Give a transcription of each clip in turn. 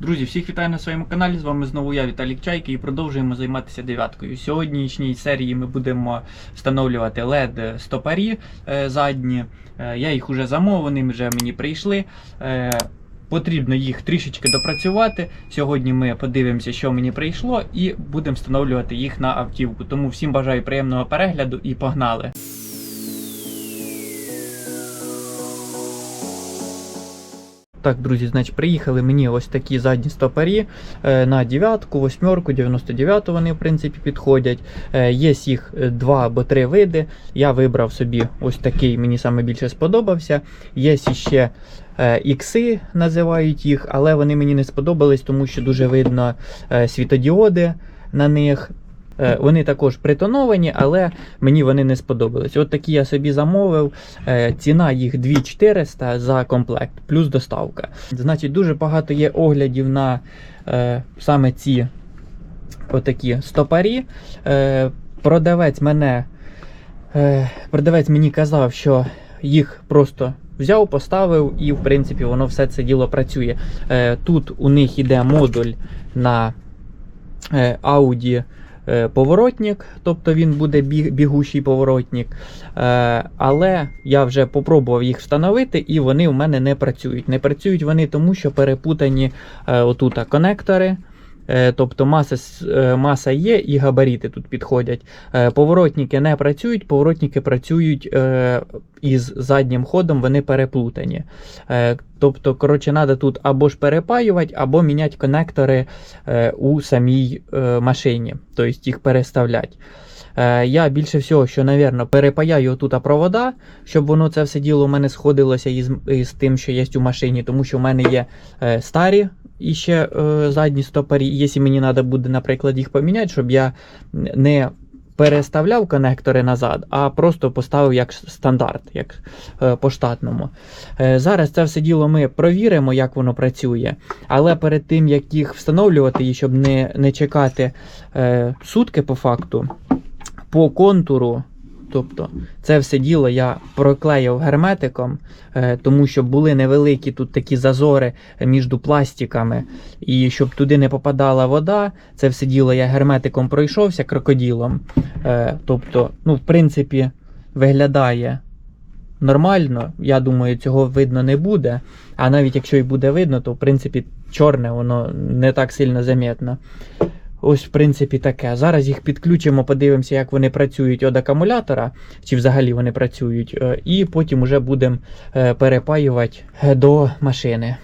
Друзі, всіх вітаю на своєму каналі. З вами знову я, Віталік Чайки, і продовжуємо займатися дев'яткою. В сьогоднішній серії ми будемо встановлювати LED стопарі е, задні. Е, я їх уже замовив, вже мені прийшли. Е, Потрібно їх трішечки допрацювати. Сьогодні ми подивимося, що мені прийшло, і будемо встановлювати їх на автівку. Тому всім бажаю приємного перегляду і погнали! Так, друзі, значить, приїхали мені ось такі задні стопарі е, на дев'ятку, восьмерку, 99 вони в принципі підходять. Е, є їх два або три види. Я вибрав собі ось такий, мені саме більше сподобався. Є ще е, ікси, називають їх, але вони мені не сподобались, тому що дуже видно світодіоди на них. Е, Вони також притоновані, але мені вони не сподобались. От такі я собі замовив. Е, Ціна їх 2400 за комплект, плюс доставка. Значить, дуже багато є оглядів на е, саме ці отакі стопарі. Продавець мене продавець мені казав, що їх просто взяв, поставив, і в принципі воно все це діло працює. Тут у них іде модуль на Audi поворотник, тобто він буде біг, бігущий поворотник. Е, але я вже попробував їх встановити, і вони в мене не працюють. Не працюють вони тому, що перепутані е, отут конектори. Е, Тобто маса, е, маса є і габарити тут підходять. Е, Поворотники не працюють, поворотники працюють із заднім ходом, вони переплутані. Тобто, коротше, треба тут або ж перепаювати, або міняти конектори у самій машині, тобто їх переставляти. Я більше всього, що, напевно, перепаяю тут провода, щоб воно це все діло у мене сходилося із, із тим, що є у машині, тому що в мене є старі і ще е, задні стопорі. Якщо мені треба буде, наприклад, їх поміняти, щоб я не переставляв конектори назад, а просто поставив як стандарт, як е, по штатному. Е, Зараз це все діло ми провіримо, як воно працює. Але перед тим, як їх встановлювати, і щоб не, не чекати е, сутки по факту, по контуру. Тобто це все діло я проклеїв герметиком, е, тому що були невеликі тут такі зазори між пластиками, і щоб туди не попадала вода, це все діло я герметиком пройшовся крокоділом. Е, Тобто, ну, в принципі, виглядає нормально. Я думаю, цього видно не буде. А навіть якщо і буде видно, то в принципі чорне, воно не так сильно замітно. Ось, в принципі, таке. Зараз їх підключимо, подивимося, як вони працюють від акумулятора, чи взагалі вони працюють, е, і потім вже будемо е, перепаювати е, до машини.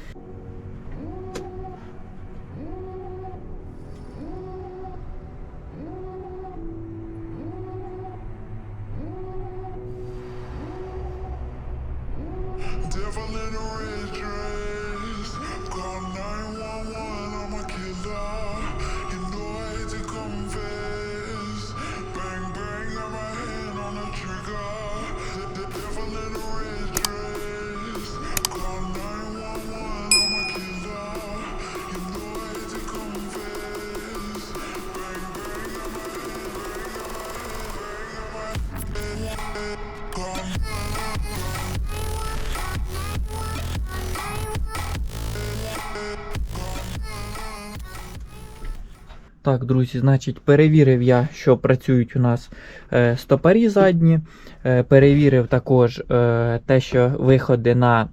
Так, друзі, значить, перевірив я, що працюють у нас е, стопарі задні. Е, перевірив також е, те, що виходи на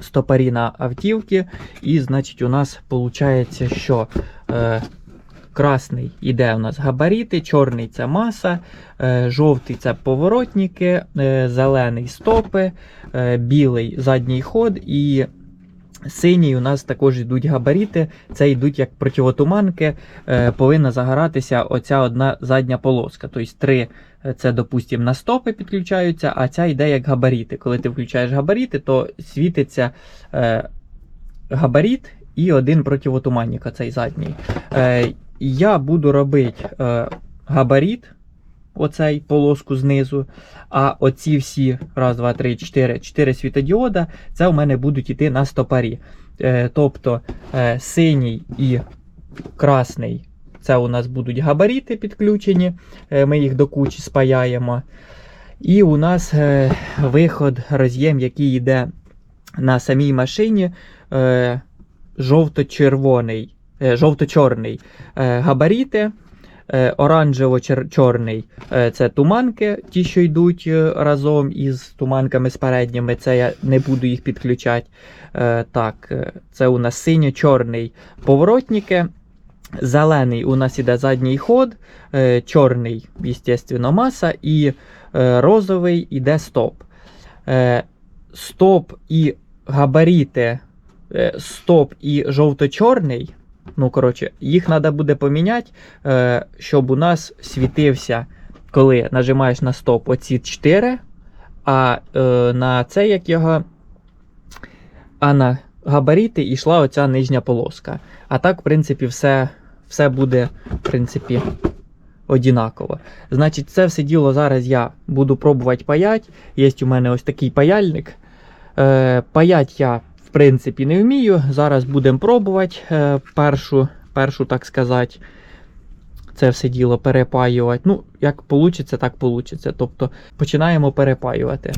стопарі на автівки. І, значить, у нас виходить, що е, красний іде у нас габарити, чорний це маса, е, жовтий це поворотники, е, зелений стопи, е, білий задній ход і. Синій у нас також йдуть габарити, це йдуть як противотуманки, е, повинна загоратися оця одна задня полоска. Тобто три е, це, допустимо, на стопи підключаються, а ця йде як габаріти. Коли ти включаєш габаріти, то світиться е, габарит і один противотуманник, оцей задній. Я буду робити габарит, оцей полоску знизу. А оці всі, раз, два, три, чотири, чотири світодіода, це у мене будуть йти на стопарі. Е, тобто е, синій і красний це у нас будуть габарити підключені, е, ми їх до кучі спаяємо. І у нас виход, роз'єм, який йде на самій машині. Жовто-червоний, жовто-чорний габаріти. Е, Оранжево-чорний е, це туманки, ті, що йдуть е, разом із туманками з передніми. Це я не буду їх підключати. Так, це у нас синьо-чорний поворотники. Зелений у нас іде задній ход, чорний, звісно, маса, і розовий іде стоп. Стоп і габаріти, стоп і жовто-чорний. Ну, коротше, їх треба буде поміняти, е, щоб у нас світився, коли нажимаєш на стоп, оці 4, а е, на це як його. А на габаріти йшла оця нижня полоска. А так, в принципі, все, все буде, в принципі, однаково. Значить, це все діло зараз я буду пробувати паять. Є у мене ось такий паяльник. Е, паять я, в принципі, не вмію. Зараз будемо пробувати е, першу, першу, так сказати, це все діло перепаювати. Ну, як вийде, так вийде. Тобто починаємо перепаювати.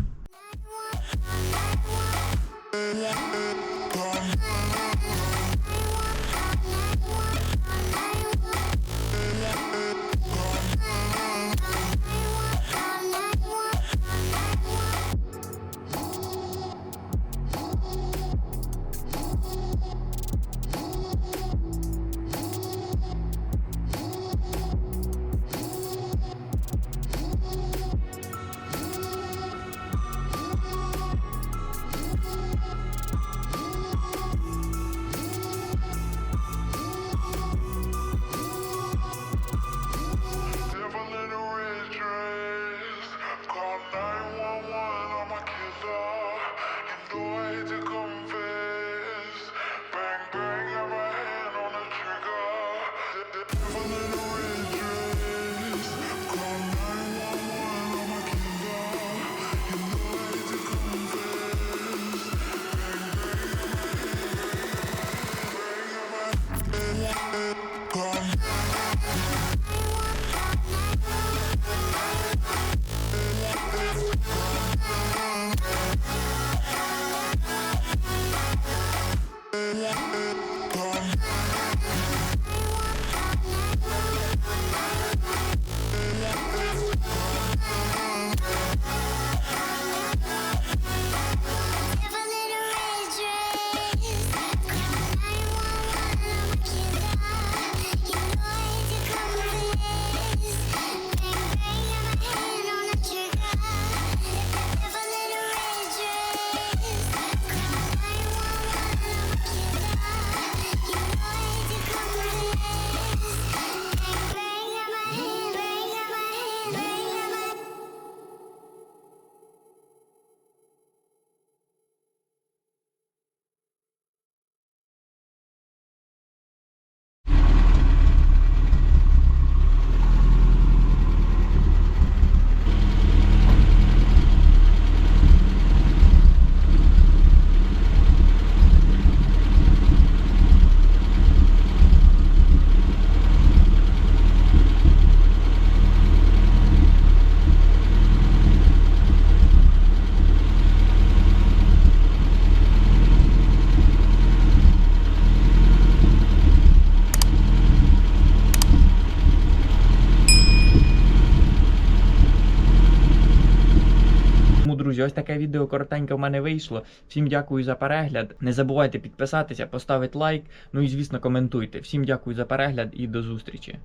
Друзі, ось таке відео коротеньке в мене вийшло. Всім дякую за перегляд. Не забувайте підписатися, поставити лайк. Ну і звісно, коментуйте. Всім дякую за перегляд і до зустрічі.